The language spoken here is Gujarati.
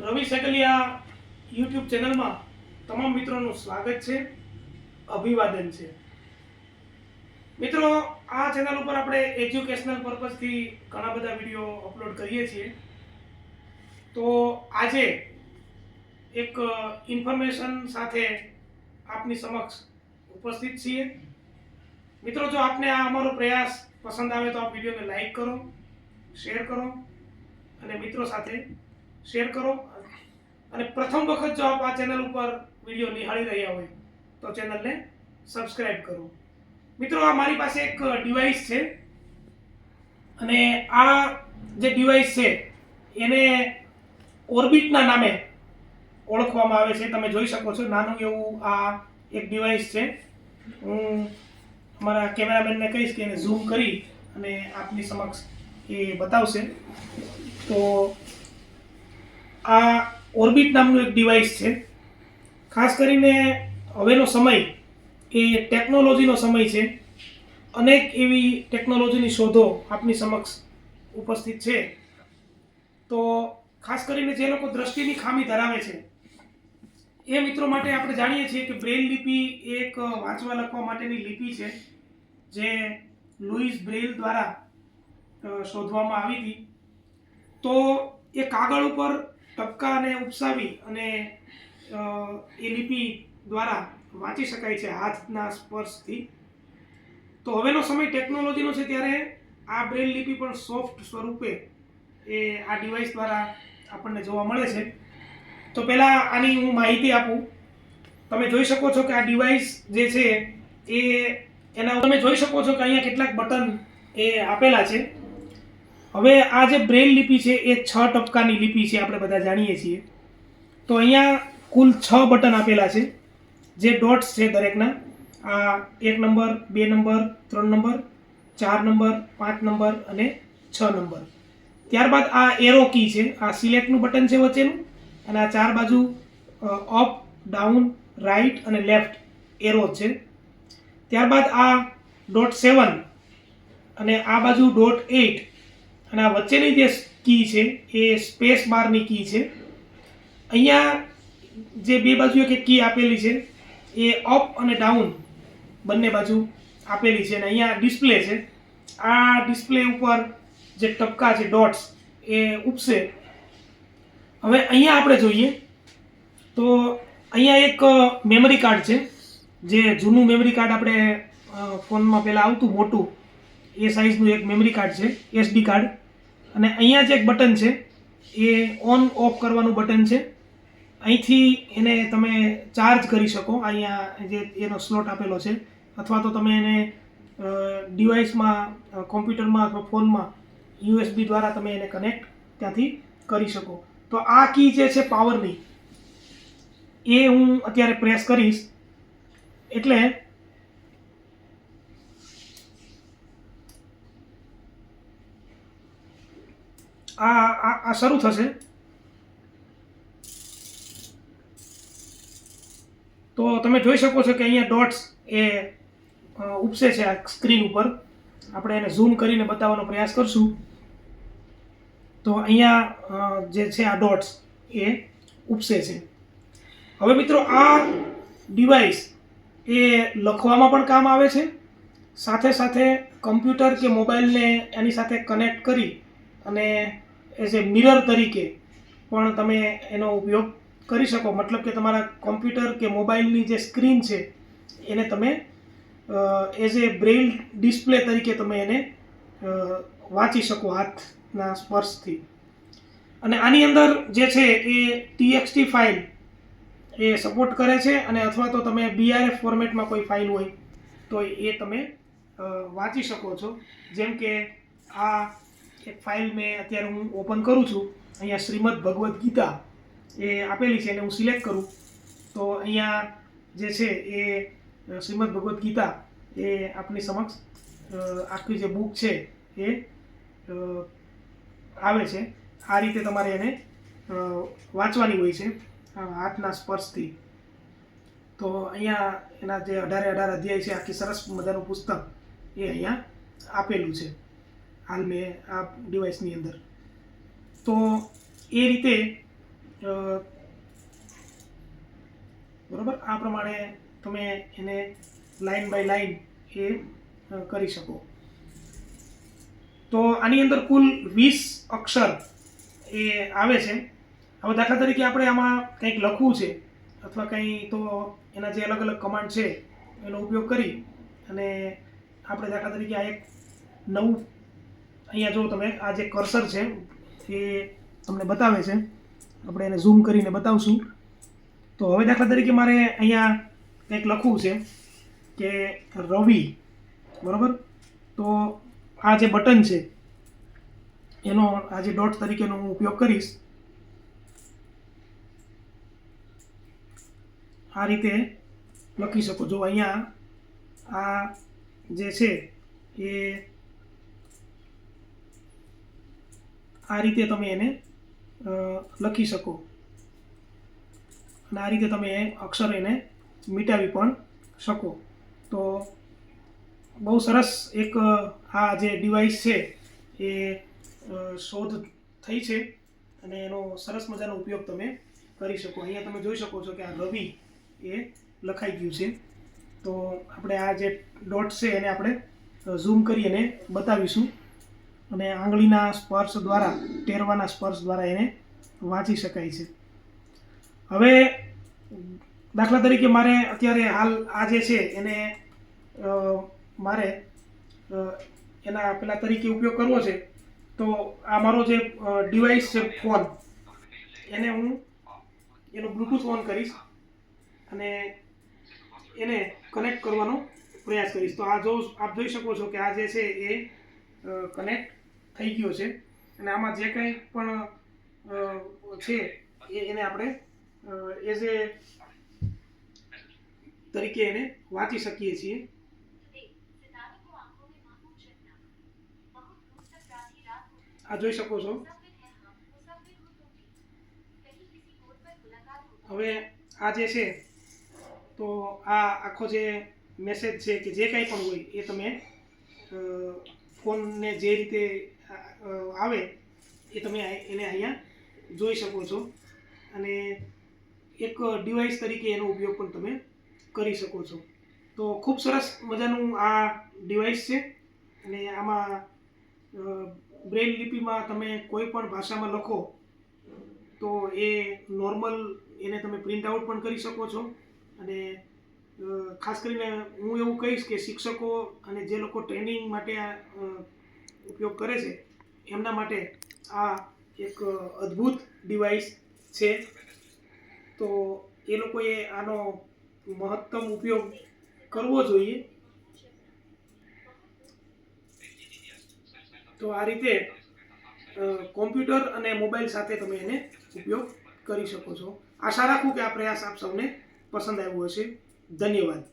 રવિ સગલિયા યુટ્યુબ ચેનલમાં તમામ મિત્રોનું સ્વાગત છે, અભિવાદન છે. મિત્રો, આ ચેનલ ઉપર આપણે એજ્યુકેશનલ પર્પઝથી ઘણા બધા વીડિયો અપલોડ કરીએ છીએ. તો આજે એક ઇન્ફોર્મેશન સાથે આપની સમક્ષ ઉપસ્થિત છીએ. મિત્રો, જો આપને આ અમારો પ્રયાસ પસંદ આવે તો આ વિડીયોને લાઈક કરો શેર કરો અને મિત્રો સાથે શેર કરો. અને પ્રથમ વખત જો આપ આ ચેનલ ઉપર વીડિયો નિહાળી રહ્યા હોય, તો ચેનલને સબસ્ક્રાઇબ કરો. મિત્રો, આ મારી પાસે એક ડિવાઇસ છે. અને આ જે ડિવાઇસ છે, એને ઓર્બિટના નામે ઓળખવામાં આવે છે. તમે જોઈ શકો છો, નાનું એવું આ એક ડિવાઇસ છે. હું અમારા કેમેરામેનને કહીશ કે એને ઝૂમ કરી અને આપની સમક્ષ એ બતાવશે. તો આ ઓર્બિટ નામનું એક ડિવાઇસ છે. ખાસ કરીને હવેનો સમય એ ટેકનોલોજીનો સમય છે. અનેક એવી ટેકનોલોજીની શોધો આપની સમક્ષ ઉપસ્થિત છે. તો ખાસ કરીને જે લોકો દ્રષ્ટિની ખામી ધરાવે છે, એ મિત્રો માટે આપણે જાણીએ છીએ કે બ્રેલ લિપિ એક વાંચવા લખવા માટેની લિપિ છે, જે લુઈસ બ્રેલ દ્વારા શોધવામાં આવી હતી. તો એ કાગળ ઉપર ટપકાને ઉપસાવી અને એ લિપિ દ્વારા વાંચી શકાય છે હાથના સ્પર્શથી. તો હવેનો સમય ટેકનોલોજીનો છે ત્યારે આ બ્રેલ લિપિ પણ સોફ્ટ સ્વરૂપે એ આ ડિવાઇસ દ્વારા આપણને જોવા મળે છે. તો પહેલાં આની હું માહિતી આપું. તમે જોઈ શકો છો કે આ ડિવાઇસ જે છે એ એના, તમે જોઈ શકો છો કે અહીંયા કેટલાક બટન એ આપેલા છે. હવે આ જે બ્રેલ લિપિ છે, એ છ ટપકાની લિપિ છે, આપણે બધા જાણીએ છીએ. તો અહીંયા કુલ છ બટન આપેલા છે, જે ડોટ્સ છે દરેકના. આ એક નંબર, બે નંબર, ત્રણ નંબર, ચાર નંબર, પાંચ નંબર અને છ નંબર. ત્યારબાદ આ એરો કી છે, આ સિલેક્ટનું બટન છે વચ્ચેનું, અને આ ચાર બાજુ અપ, ડાઉન, રાઈટ અને લેફ્ટ એરો છે. ત્યારબાદ આ ડોટ સેવન અને આ બાજુ ડોટ એઇટ અને આ વચ્ચેની જે કી છે, એ સ્પેસ બારની કી છે. અહીંયા જે બે બાજુ એક કી આપેલી છે, એ અપ અને ડાઉન બંને બાજુ આપેલી છે અને અહીંયા ડિસ્પ્લે છે. આ ડિસ્પ્લે ઉપર જે ટપકા છે ડોટ્સ એ ઉપસે. હવે અહીંયા આપણે જોઈએ તો અહીંયા એક મેમરી કાર્ડ છે, જે જૂનું મેમરી કાર્ડ આપણે ફોનમાં પહેલાં આવતું મોટું એ સાઇઝનું એક મેમરી કાર્ડ છે એસડી કાર્ડ અને અહીંયા જે એક બટન છે, એ ઓન ઓફ કરવાનું બટન છે. અહીંથી એને તમે ચાર્જ કરી શકો, અહીંયા જે એનો સ્લોટ આપેલો છે. અથવા તો તમે એને ડિવાઇસમાં કોમ્પ્યુટરમાં અથવા ફોનમાં યુએસબી દ્વારા તમે એને કનેક્ટ ત્યાંથી કરી શકો. તો આ કી જે છે પાવરની એ હું અત્યારે પ્રેસ કરીશ. એટલે આ આ શરૂ થશે. તો તમે જોઈ શકો છો કે અહીંયા ડોટ્સ એ ઉપસે છે આ સ્ક્રીન ઉપર. આપણે એને ઝૂમ કરીને બતાવવાનો પ્રયાસ કરશું. તો અહીંયા જે છે આ ડોટ્સ એ ઉપસે છે. હવે મિત્રો, આ ડિવાઇસ એ લખવામાં પણ કામ આવે છે. સાથે સાથે કમ્પ્યુટર કે મોબાઈલને એની સાથે કનેક્ટ કરી અને એઝ એ મિરર તરીકે પણ તમે એનો ઉપયોગ કરી શકો. મતલબ કે તમારા કોમ્પ્યુટર કે મોબાઈલની જે સ્ક્રીન છે, એને તમે એઝ એ બ્રેઇલ ડિસ્પ્લે તરીકે તમે એને વાંચી શકો હાથના સ્પર્શથી. અને આની અંદર જે છે એ ટીએક્સટી ફાઇલ એ સપોર્ટ કરે છે અને અથવા તો તમે બીઆરએફ ફોર્મેટમાં કોઈ ફાઇલ હોય, તો એ તમે વાંચી શકો છો. જેમ કે આ એક ફાઇલ મેં અત્યારે હું ઓપન કરું છું. અહીંયા શ્રીમદ ભગવદ્ ગીતા એ આપેલી છે, એને હું સિલેક્ટ કરું. તો અહીંયા જે છે એ શ્રીમદ ભગવદ્ ગીતા એ આપની સમક્ષ આખી જે બુક છે એ આવે છે. આ રીતે તમારે એને વાંચવાની હોય છે હાથના સ્પર્શથી. તો અહીંયા એના જે અઢારે અઢાર અધ્યાય છે, આખી સરસ મજાનું પુસ્તક એ અહીંયા આપેલું છે. હાલ મેં આ ડિવાઇસની અંદર. તો એ રીતે બરાબર? આ પ્રમાણે તમે એને લાઈન બાય લાઈન એ કરી શકો. તો આની અંદર કુલ વીસ અક્ષર એ આવે છે. હવે દાખલા તરીકે આપણે આમાં કંઈક લખવું છે, અથવા કંઈ તો એના જે અલગ અલગ કમાન્ડ છે, એનો ઉપયોગ કરી અને આપણે દાખલા તરીકે આ એક નવું અહીંયા જો તમે, આ જે કર્સર છે, એ તમને બતાવે છે. આપણે એને ઝૂમ કરીને બતાવશું. તો હવે દાખલા તરીકે મારે અહીંયા કંઈક લખવું છે કે રવિ, બરાબર? તો આ જે બટન છે, એનો આ જે ડોટ તરીકેનો હું ઉપયોગ કરીશ. આ રીતે લખી શકો. જો અહીંયા આ જે છે, એ આ રીતે તમે એને લખી શકો. અને આ રીતે તમે એ અક્ષર એને મિટાવી પણ શકો. તો બહુ સરસ એક આ જે ડિવાઇસ છે એ શોધ થઈ છે અને એનો સરસ મજાનો ઉપયોગ તમે કરી શકો. અહીંયા તમે જોઈ શકો છો કે આ રવિ એ લખાઈ ગયું છે. તો આપણે આ જે ડોટ છે એને આપણે ઝૂમ કરી અને બતાવીશું. અને આંગળીના સ્પર્શ દ્વારા, ટેરવાના સ્પર્શ દ્વારા એને વાંચી શકાય છે. હવે, દાખલા તરીકે મારે અત્યારે હાલ આ જે છે, એને મારે એના પેલા તરીકે ઉપયોગ કરવો છે, તો આ મારો જે ડિવાઇસ છે ફોન એને હું એનો બ્લૂટૂથ ઓન કરીશ અને એને કનેક્ટ કરવાનો પ્રયાસ કરીશ. તો આ જો આપ જોઈ શકો છો કે આ જે છે એ કનેક્ટ થઈ ગયો છે. અને આમાં જે કંઈ પણ છે, એ એને આપણે એઝ એ તરીકે એને વાંચી શકીએ છીએ. આ જોઈ શકો છો. હવે આ જે છે, તો આ આખો જે મેસેજ છે કે જે કાંઈ પણ હોય, એ તમે ફોનને જે રીતે આવે એ તમે એને અહીંયા જોઈ શકો છો. અને એક ડિવાઇસ તરીકે એનો ઉપયોગ પણ તમે કરી શકો છો. તો ખૂબ સરસ મજાનું આ ડિવાઇસ છે. અને આમાં બ્રેલ લિપિમાં તમે કોઈ પણ ભાષામાં લખો, તો એ નોર્મલ એને તમે પ્રિન્ટ આઉટ પણ કરી શકો છો. અને ખાસ કરીને હું એવું કહીશ કે શિક્ષકો અને જે લોકો ટ્રેનિંગ માટે ઉપયોગ કરે છે, એમના માટે આ એક અદ્ભુત ડિવાઇસ છે. તો એ લોકોએ આનો મહત્તમ ઉપયોગ કરવો જોઈએ. તો આ રીતે કોમ્પ્યુટર અને મોબાઈલ સાથે તમે એને ઉપયોગ કરી શકો છો. આશા રાખું કે આ પ્રયાસ આપ સૌને પસંદ આવ્યો હશે. ધન્યવાદ.